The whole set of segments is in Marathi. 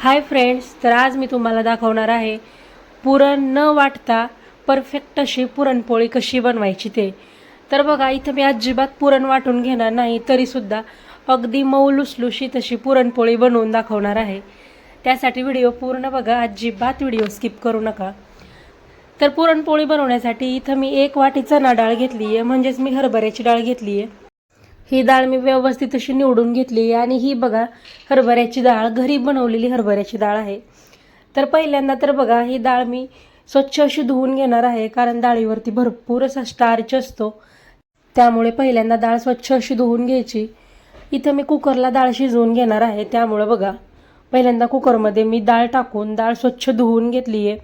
हाय फ्रेंड्स तर आज मी तुम्हाला दाखवणार आहे पुरण न वाटता परफेक्ट अशी पुरणपोळी कशी बनवायची ते. तर बघा इथं मी अजिबात पुरण वाटून घेणार नाही तरीसुद्धा अगदी मऊ तशी पुरणपोळी बनवून दाखवणार आहे. त्यासाठी व्हिडिओ पूर्ण बघा अजिबात व्हिडिओ स्किप करू नका. तर पुरणपोळी बनवण्यासाठी इथं मी एक वाटी चणा डाळ घेतली आहे म्हणजेच मी हरभऱ्याची डाळ घेतली आहे ही डाळ मी व्यवस्थित अशी निवडून घेतली आहे. आणि ही बघा हरभऱ्याची डाळ घरी बनवलेली हरभऱ्याची डाळ आहे. तर पहिल्यांदा तर बघा ही डाळ मी स्वच्छ अशी धुवून घेणार आहे कारण डाळीवरती भरपूर असा स्टार्च असतो. त्यामुळे पहिल्यांदा डाळ स्वच्छ अशी धुवून घ्यायची. इथं मी कुकरला डाळ शिजवून घेणार आहे. त्यामुळं बघा पहिल्यांदा कुकरमध्ये मी डाळ टाकून डाळ स्वच्छ धुवून घेतली आहे.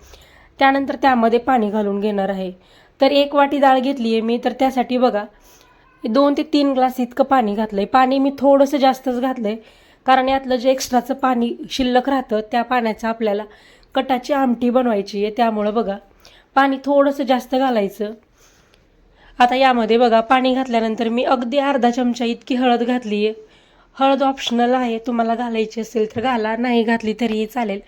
त्यानंतर त्यामध्ये पाणी घालून घेणार आहे. तर एक वाटी डाळ घेतली आहे मी तर त्यासाठी बघा दोन ते तीन ग्लास इतकं पाणी घातलं आहे पाणी मी थोडंसं जास्तच घातलं आहे कारण यातलं जे एक्स्ट्राचं पाणी शिल्लक राहतं त्या पाण्याचं आपल्याला कटाची आमटी बनवायची आहे. त्यामुळं बघा पाणी थोडंसं जास्त घालायचं. आता यामध्ये बघा पाणी घातल्यानंतर मी अगदी अर्धा चमचा इतकी हळद घातली आहे. हळद ऑप्शनल आहे. तुम्हाला घालायची असेल तर घाला. नाही घातली तरीही चालेल.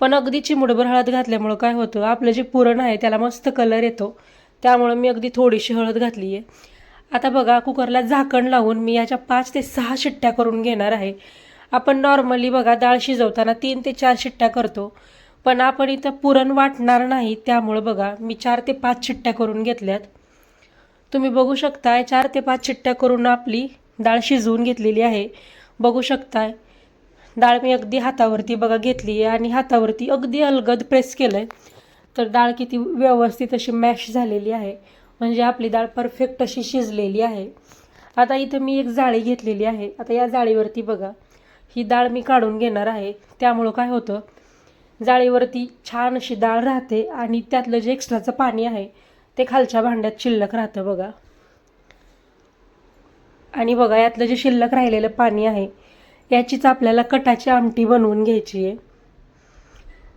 पण अगदी चिमुडभर हळद घातल्यामुळं काय होतं? आपलं जे पुरण आहे त्याला मस्त कलर येतो. त्यामुळं मी अगदी थोडीशी हळद घातली आहे. आता बघा कुकरला झाकण लावून मी याच्या पाच ते सहा शिट्ट्या करून घेणार आहे. आपण नॉर्मली बघा डाळ शिजवताना तीन ते चार शिट्ट्या करतो. पण आपण इथं पुरण वाटणार नाही त्यामुळं बघा मी चार ते पाच शिट्ट्या करून घेतल्यात. तुम्ही बघू शकताय चार ते पाच शिट्ट्या करून आपली डाळ शिजवून घेतलेली आहे. बघू शकताय. डाळ मी अगदी हातावरती बघा घेतली आहे आणि हातावरती अगदी अलगद प्रेस केलं आहे तर डाळ किती व्यवस्थित अशी मॅश झालेली आहे. म्हणजे आपली डाळ परफेक्ट अशी शिजलेली आहे. आता इथं मी एक जाळी घेतलेली आहे. आता या जाळीवरती बघा ही डाळ मी काढून घेणार आहे. त्यामुळं काय होतं जाळीवरती छान अशी डाळ राहते आणि त्यातलं जे एक्स्ट्राचं पाणी आहे ते खालच्या भांड्यात शिल्लक राहतं बघा. आणि बघा यातलं जे शिल्लक राहिलेलं पाणी आहे याचीच आपल्याला कटाची आमटी बनवून घ्यायची आहे.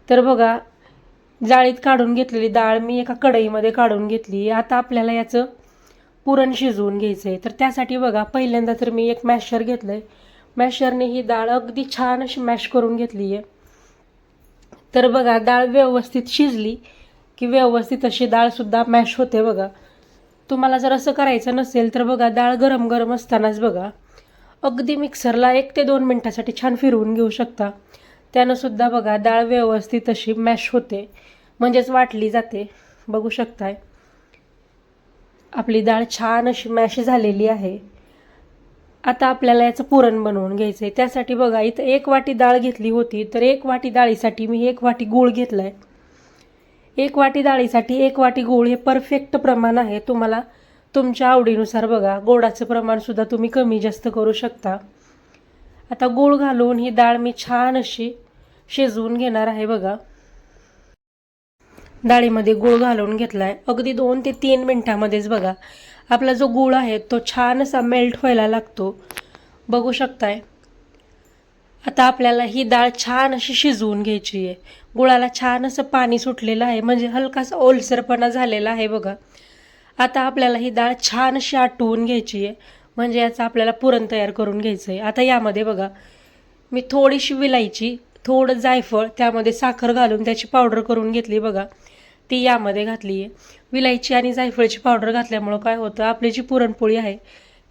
तर बघा जाळीत काढून घेतलेली डाळ मी एका कढईमध्ये काढून घेतली. आता आपल्याला याचं पुरण शिजवून घ्यायचं आहे तर त्यासाठी बघा पहिल्यांदा तर मी एक मॅशर घेतलं आहे मॅशरने ही डाळ अगदी छान अशी मॅश करून घेतली आहे. तर बघा डाळ व्यवस्थित शिजली की व्यवस्थित अशी डाळसुद्धा मॅश होते बघा. तुम्हाला जर असं करायचं नसेल तर बघा डाळ गरम गरम असतानाच बघा अगदी मिक्सरला एक ते दोन मिनटासाठी छान फिरवून घेऊ शकता. त्यानंसुद्धा बघा डाळ व्यवस्थित अशी मॅश होते. म्हणजेच वाटली जाते. बघू शकताय. आपली डाळ छान अशी मॅश झालेली आहे. आता आपल्याला याचं पुरण बनवून घ्यायचं आहे त्यासाठी बघा इथं एक वाटी डाळ घेतली होती तर एक वाटी डाळीसाठी मी एक वाटी गूळ घेतला आहे एक वाटी डाळीसाठी एक वाटी गूळ हे परफेक्ट प्रमाण आहे. तुम्हाला तुमच्या आवडीनुसार बघा गोडाचं प्रमाणसुद्धा तुम्ही कमी जास्त करू शकता. आता गूळ घालून ही डाळ मी छान अशी शिजवून घेणार आहे बघा. डाळीमध्ये गूळ घालून घेतला आहे अगदी दोन ते तीन मिनटामध्येच बघा. आपला जो गूळ आहे तो छान असा मेल्ट व्हायला लागतो. बघू शकताय? आता आपल्याला ही डाळ छान अशी शिजवून घ्यायची आहे. गुळाला छान असं पाणी सुटलेलं आहे. म्हणजे हलकासा ओलसरपणा झालेला आहे बघा. आता आपल्याला ही डाळ छान अशी आटवून घ्यायची आहे. म्हणजे याचं आपल्याला पुरण तयार करून घ्यायचं आहे आता यामध्ये बघा. मी थोडीशी विलायची थोडं जायफळ त्यामध्ये साखर घालून त्याची पावडर करून घेतली बघा. ती यामध्ये घातली आहे विलायची आणि जायफळची पावडर घातल्यामुळं काय होतं आपली जी पुरणपोळी आहे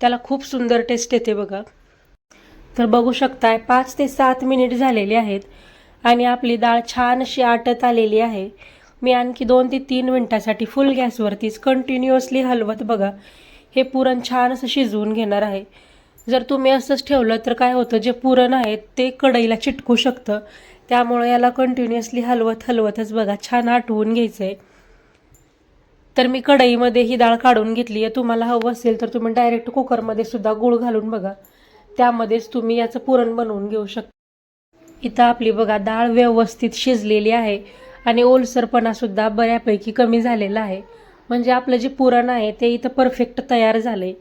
त्याला खूप सुंदर टेस्ट येते बघा. तर बघू शकताय पाच ते सात मिनिट झालेले आहेत आणि आपली डाळ छान अशी आटत आलेली आहे. मी आणखी दोन ते तीन मिनटासाठी फुल गॅसवरतीच कंटिन्युअसली हलवत बघा. हे पुरण छान असं शिजवून घेणार आहे. जर तुम्ही असंच ठेवलं तर काय होतं जे पुरण आहे ते कढईला चिटकू शकतं. त्यामुळे याला कंटिन्युअसली हलवत हलवतच बघा छान आटवून घ्यायचं आहे तर मी कढईमध्ये ही डाळ काढून घेतली आहे. तुम्हाला हवं असेल तर तुम्ही डायरेक्ट कुकरमध्ये सुद्धा गूळ घालून बघा. त्यामध्येच तुम्ही याचं पुरण बनवून घेऊ शकता. इथं आपली बघा डाळ व्यवस्थित शिजलेली आहे आणि ओलसरपणासुद्धा बऱ्यापैकी कमी झालेला आहे. म्हणजे आपलं जे पुरण आहे ते इथं परफेक्ट तयार झालं आहे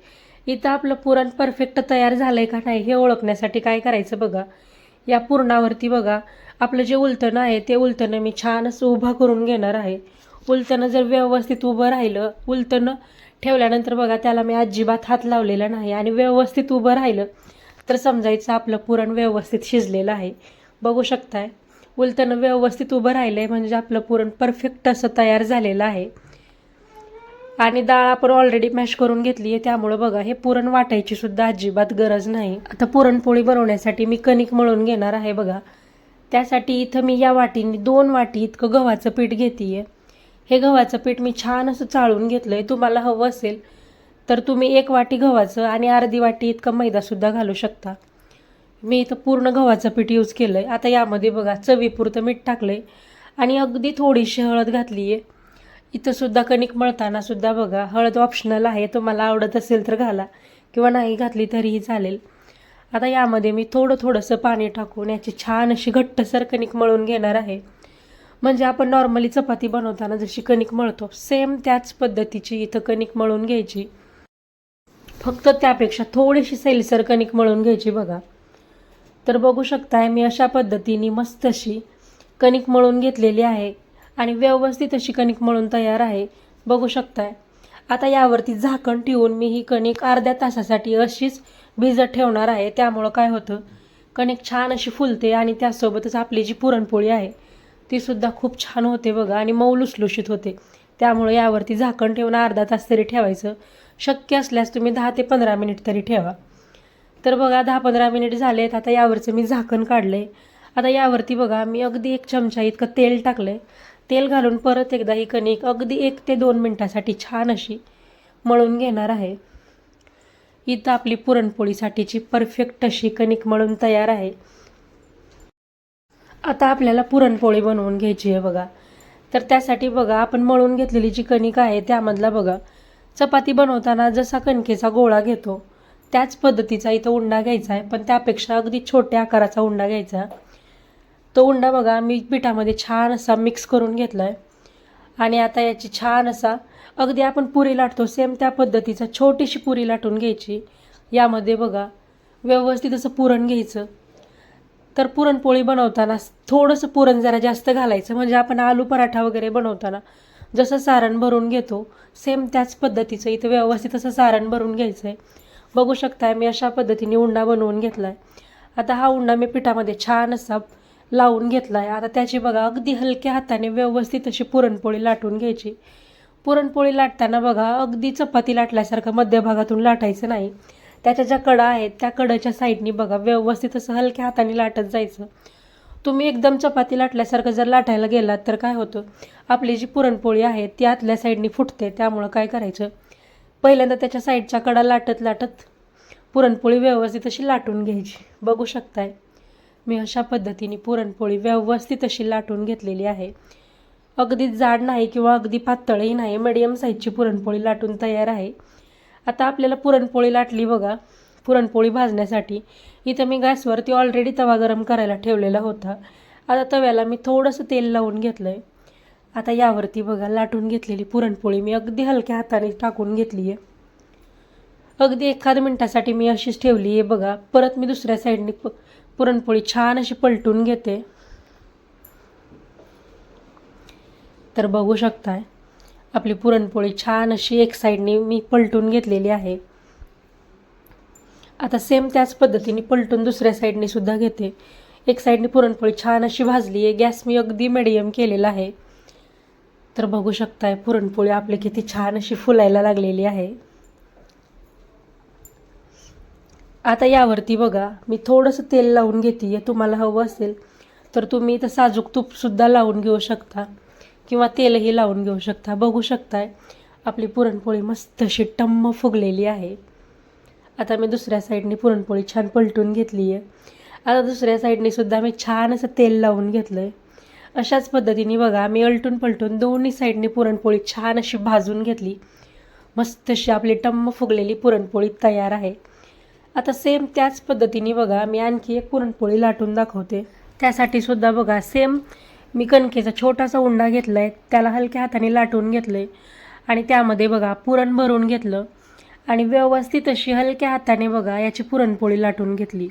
इथं आपलं पुरण परफेक्ट तयार झालं आहे का नाही हे ओळखण्यासाठी काय करायचं बघा. या पुरणावरती बघा आपलं जे उलटणं आहे ते उलटणं मी छान असं उभा करून घेणार आहे. उलटणं जर व्यवस्थित उभं राहिलं उलटणं ठेवल्यानंतर बघा त्याला मी अजिबात हात लावलेला नाही आणि व्यवस्थित उभं राहिलं तर समजायचं आपलं पुरण व्यवस्थित शिजलेलं आहे. बघू शकताय उलटणं व्यवस्थित उभं राहिलं आहे म्हणजे आपलं पुरण परफेक्ट असं तयार झालेलं आहे. आणि डाळ आपण ऑलरेडी मॅश करून घेतली आहे त्यामुळं बघा हे पुरण वाटायची सुद्धा अजिबात गरज नाही. आता पुरणपोळी बनवण्यासाठी मी कणिक मळून घेणार आहे बघा. त्यासाठी इथं मी या वाटीने दोन वाटी इतकं गव्हाचं पीठ घेते हे गव्हाचं पीठ मी छान असं चाळून घेतलं आहे तुम्हाला हवं असेल तर तुम्ही एक वाटी गव्हाचं आणि अर्धी वाटी इतकं मैदासुद्धा घालू शकता. मी इथं पूर्ण गव्हाचं पीठ यूज केलं आहे आता यामध्ये बघा चवीपुरतं मीठ टाकलं आहे आणि अगदी थोडीशी हळद घातली आहे इथंसुद्धा कणिक मळतानासुद्धा बघा हळद ऑप्शनल आहे. तुम्हाला आवडत असेल तर घाला किंवा नाही घातली तरीही चालेल. आता यामध्ये मी थोडं थोडंसं पाणी टाकून याची छान अशी घट्टसर कणिक मळून घेणार आहे. म्हणजे आपण नॉर्मली चपाती बनवताना जशी कणिक मळतो सेम त्याच पद्धतीची इथं कणिक मळून घ्यायची. फक्त त्यापेक्षा थोडीशी सैलसर कणिक मळून घ्यायची बघा. तर बघू शकताय मी अशा पद्धतीने मस्त अशी कणिक मळून घेतलेली आहे आणि व्यवस्थित अशी कणिक मळून तयार आहे. बघू शकताय. आता यावरती झाकण ठेवून मी ही कणिक अर्ध्या तासासाठी अशीच भिजत ठेवणार आहे. त्यामुळं काय होतं कणिक छान अशी फुलते आणि त्यासोबतच आपली जी पुरणपोळी आहे ती सुद्धा खूप छान होते बघा आणि मऊ लुसलुशीत होते. त्यामुळे यावरती झाकण ठेवून अर्धा तास तरी ठेवायचं. शक्य असल्यास तुम्ही दहा ते पंधरा मिनिट तरी ठेवा. तर बघा दहा पंधरा मिनिट झालेत. आता यावरचं मी झाकण काढलं आहे आता यावरती बघा मी अगदी एक चमचा इतकं तेल टाकलं आहे तेल घालून परत एकदा ही कणिक अगदी एक ते दोन मिनटासाठी छान अशी मळून घेणार आहे. इथं आपली पुरणपोळीसाठीची परफेक्ट अशी कणिक मळून तयार आहे. आता आपल्याला पुरणपोळी बनवून घ्यायची आहे बघा. तर त्यासाठी बघा आपण मळून घेतलेली जी कणिक आहे त्यामधला बघा. चपाती बनवताना जसा कणकेचा गोळा घेतो त्याच पद्धतीचा इथं उंडा घ्यायचा आहे. पण त्यापेक्षा अगदी छोट्या आकाराचा उंडा घ्यायचा. तो उंडा बघा मी पिठामध्ये छान असा मिक्स करून घेतला आहे आणि आता याची छान असा अगदी आपण पुरी लाटतो सेम त्या पद्धतीचा छोटीशी पुरी लाटून घ्यायची. यामध्ये बघा व्यवस्थित असं पुरण घ्यायचं. तर पुरणपोळी बनवताना थोडंसं पुरण जरा जास्त घालायचं. म्हणजे आपण आलू पराठा वगैरे बनवताना जसं सारण भरून घेतो सेम त्याच पद्धतीचं इथं व्यवस्थित असं सारण भरून घ्यायचं आहे बघू शकताय मी अशा पद्धतीने उंडा बनवून घेतला आहे आता हा उंडा मी पिठामध्ये छान असा लावून घेतला आहे आता त्याची बघा अगदी हलक्या हाताने व्यवस्थित अशी पुरणपोळी लाटून घ्यायची. पुरणपोळी लाटताना बघा अगदी चपाती लाटल्यासारखं मध्यभागातून लाटायचं नाही. त्याच्या ज्या कडा आहेत त्या कडाच्या साईडनी बघा व्यवस्थित असं हलक्या हाताने लाटत जायचं. तुम्ही एकदम चपाती लाटल्यासारखं जर लाटायला गेलात तर काय होतं? आपली जी पुरणपोळी आहे ती आतल्या साईडनी फुटते त्यामुळं काय करायचं? पहिल्यांदा त्याच्या साईडच्या कडा लाटत लाटत पुरणपोळी व्यवस्थित अशी लाटून घ्यायची. बघू शकताय. मी अशा पद्धतीने पुरणपोळी व्यवस्थित अशी लाटून घेतलेली आहे. अगदी जाड नाही किंवा अगदी पातळही नाही मीडियम साईजची पुरणपोळी लाटून तयार आहे. आता आपल्याला पुरणपोळी लाटली बघा. पुरणपोळी भाजण्यासाठी इथं मी गॅसवरती ऑलरेडी तवा गरम करायला ठेवलेला होता. आता तव्याला मी थोडंसं तेल लावून घेतलं आहे आता यावरती बघा लाटून घेतलेली पुरणपोळी मी अगदी हलक्या हाताने टाकून घेतली आहे. अगदी एखाद मिनटासाठी मी अशीच ठेवली आहे बघा. परत मी दुसऱ्या साईडने प पुरणपोळी छान अशी पलटून घेते. तर बघू शकताय आपली पुरणपोळी छान अशी एक साईडने मी पलटून घेतलेली आहे. आता सेम त्याच पद्धतीने पलटून दुसऱ्या साईडने सुद्धा घेते. एक साईडने पुरणपोळी छान अशी भाजली आहे गॅस मी अगदी मिडियम केलेला आहे. तर बघू शकताय पुरणपोळी आपली किती छान अशी फुलायला लागलेली आहे. आता यावरती बघा मी थोडंसं तेल लावून घेते तुम्हाला हवं असेल तर तुम्ही इथं साजूक तूपसुद्धा लावून घेऊ शकता किंवा तेलही लावून घेऊ शकता. बघू शकताय आपली पुरणपोळी मस्त अशी टम्म फुगलेली आहे. आता मी दुसऱ्या साईडने पुरणपोळी छान पलटून घेतली आहे. आता दुसऱ्या साईडने सुद्धा मी छान असं तेल लावून घेतलं आहे अशाच पद्धतीने बघा मी अलटून पलटून दोन्ही साईडने पुरणपोळी छान अशी भाजून घेतली. मस्त अशी आपली टम्म फुगलेली पुरणपोळी तयार आहे. आता सेम त्याच पद्धतीने बघा मी आणखी एक पुरणपोळी लाटून दाखवते. त्यासाठी सुद्धा बघा सेम मी कणकेचा छोटासा उंडा घेतला आहे त्याला हलक्या हाताने लाटून घेतलं आहे आणि त्यामध्ये बघा पुरण भरून घेतलं. आणि व्यवस्थित अशी हलक्या हाताने बघा याची पुरणपोळी लाटून घेतली.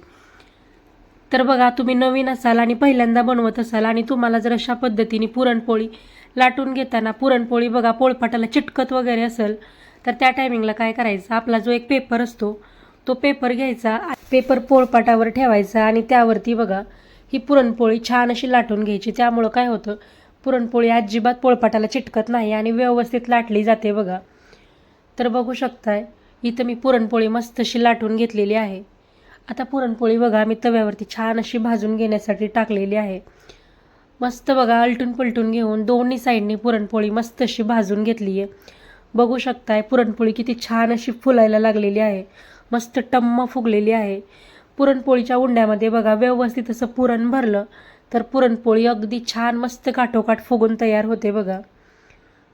तर बघा तुम्ही नवीन असाल आणि पहिल्यांदा बनवत असाल आणि तुम्हाला जर अशा पद्धतीने पुरणपोळी लाटून घेताना पुरणपोळी बघा पोळपाटाला चिटकत वगैरे असेल तर त्या टायमिंगला काय करायचं? आपला जो एक पेपर असतो तो पेपर घ्यायचा पेपर पोळपाटावर ठेवायचा आणि त्यावरती बघा ही पुरणपोळी छान अशी लाटून घ्यायची. त्यामुळं काय होतं पुरणपोळी अजिबात पोळपाटाला चिटकत नाही आणि व्यवस्थित लाटली जाते बघा. तर बघू शकताय इथं मी पुरणपोळी मस्त अशी लाटून घेतलेली आहे. आता पुरणपोळी बघा मी तव्यावरती छान अशी भाजून घेण्यासाठी टाकलेली आहे. मस्त बघा अलटून पलटून घेऊन दोन्ही साईडनी पुरणपोळी मस्त अशी भाजून घेतली आहे बघू शकताय पुरणपोळी किती छान अशी फुलायला लागलेली आहे. मस्त टम्म फुगलेली आहे. पुरणपोळीच्या उंड्यामध्ये बघा व्यवस्थित असं पुरण भरलं तर पुरणपोळी अगदी छान मस्त काठोकाठ फुगून तयार होते बघा.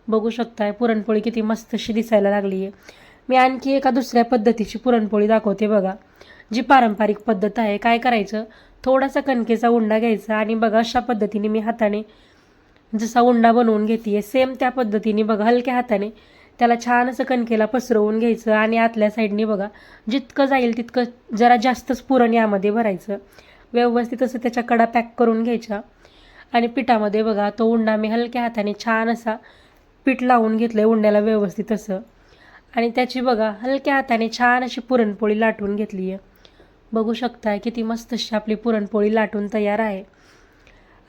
बघू शकताय पुरणपोळी किती मस्त अशी दिसायला लागली आहे मी आणखी एका दुसऱ्या पद्धतीची पुरणपोळी दाखवते बघा. जी पारंपरिक पद्धत आहे काय करायचं? थोडासा कणकेचा उंडा घ्यायचा आणि बघा अशा पद्धतीने मी हाताने जसा उंडा बनवून घेते सेम त्या पद्धतीने बघा हलक्या हाताने त्याला छान असं कणकेला पसरवून घ्यायचं आणि आतल्या साईडने बघा जितकं जाईल तितकं जरा जास्तच पुरण यामध्ये भरायचं. व्यवस्थित असं त्याच्या कडा पॅक करून घ्यायच्या. आणि पिठामध्ये बघा तो उंडा मी हलक्या हाताने छान असा पीठ लावून घेतलं आहे उंड्याला व्यवस्थित असं. आणि त्याची बघा हलक्या हाताने छान अशी पुरणपोळी लाटून घेतली आहे. बघू शकताय किती मस्त अशी आपली पुरणपोळी लाटून तयार आहे.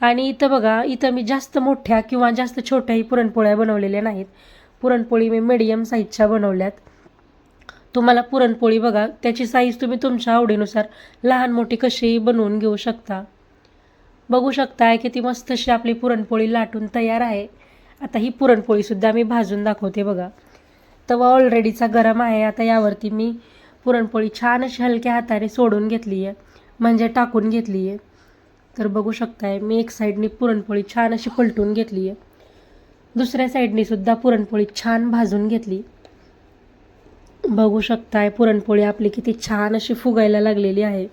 आणि इथं बघा इथं मी जास्त मोठ्या किंवा जास्त छोट्याही पुरणपोळ्या बनवलेल्या नाहीत. पुरणपोळी मी मिडियम साईजच्या बनवल्यात. तुम्हाला पुरणपोळी बघा त्याची साईज तुम्ही तुमच्या आवडीनुसार लहान मोठी कशीही बनवून घेऊ शकता. बघू शकताय किती मस्त अशी आपली पुरणपोळी लाटून तयार आहे. आता ही पुरणपोळीसुद्धा मी भाजून दाखवते बघा. तवा ऑलरेडीचा गरम आहे आता यावरती मी पुरणपोळी छान अशी हलक्या हाताने सोडून घेतली आहे म्हणजे टाकून घेतली आहे तर बघू शकताय मी एक साईडनी पुरणपोळी छान अशी पलटून घेतली आहे दुसऱ्या साईडनी सुद्धा पुरणपोळी छान भाजून घेतली. बघू शकताय पुरणपोळी आपली किती छान अशी फुगायला लागलेली आहे.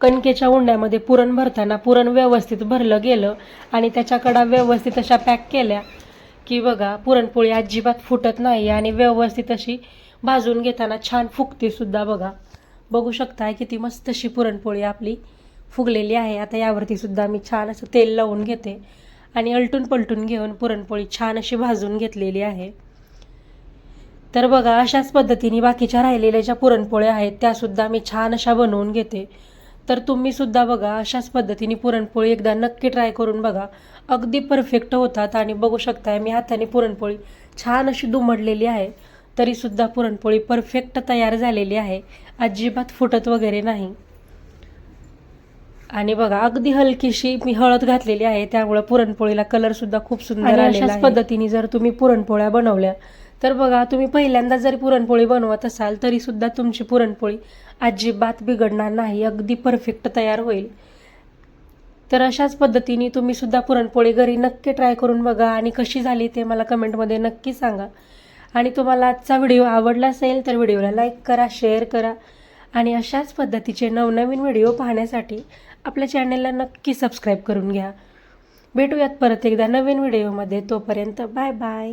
कणकेच्या उंड्यामध्ये पुरण भरताना पुरण व्यवस्थित भरलं गेलं आणि त्याच्याकडं व्यवस्थित अशा पॅक केल्या की बघा पुरणपोळी अजिबात फुटत नाही आणि व्यवस्थित अशी भाजून घेताना छान फुगते सुद्धा बघा. बघू शकताय किती मस्त अशी पुरणपोळी आपली फुगलेली आहे. आता यावरती सुद्धा मी छान असं तेल लावून घेते. आणि अलटून पलटून घेऊन पुरणपोळी छान अशी भाजून घेतलेली आहे. तर बघा अशाच पद्धतीने बाकीच्या राहिलेल्या ज्या पुरणपोळ्या आहेत त्यासुद्धा मी छान अशा बनवून घेते. तर तुम्ही सुद्धा बघा अशाच पद्धतीने पुरणपोळी एकदा नक्की ट्राय करून बघा. अगदी परफेक्ट होतात आणि बघू शकताय मी हाताने पुरणपोळी छान अशी दुमडलेली आहे. तरीसुद्धा पुरणपोळी परफेक्ट तयार झालेली आहे. अजिबात फुटत वगैरे नाही. आणि बघा अगदी हलकीशी मी हळद घातलेली आहे. त्यामुळे पुरणपोळीला कलर सुद्धा खूप सुंदर अशाच पद्धतीने जर तुम्ही पुरणपोळ्या बनवल्या तर बघा तुम्ही पहिल्यांदा जरी पुरणपोळी बनवत असाल तरी सुद्धा तुमची पुरणपोळी अजिबात बिघडणार नाही. अगदी परफेक्ट तयार होईल. तर अशाच पद्धतीने तुम्ही सुद्धा पुरणपोळी घरी नक्की ट्राय करून बघा. आणि कशी झाली ते मला कमेंटमध्ये नक्की सांगा. आणि तुम्हाला आजचा व्हिडिओ आवडला असेल तर व्हिडिओला लाईक करा शेअर करा. आणि अशाच पद्धतीचे नवनवीन व्हिडिओ पाहण्यासाठी आपल्या चॅनलला नक्की सबस्क्राईब करून घ्या. भेटूयात परत एकदा नवीन व्हिडिओमध्ये तोपर्यंत बाय बाय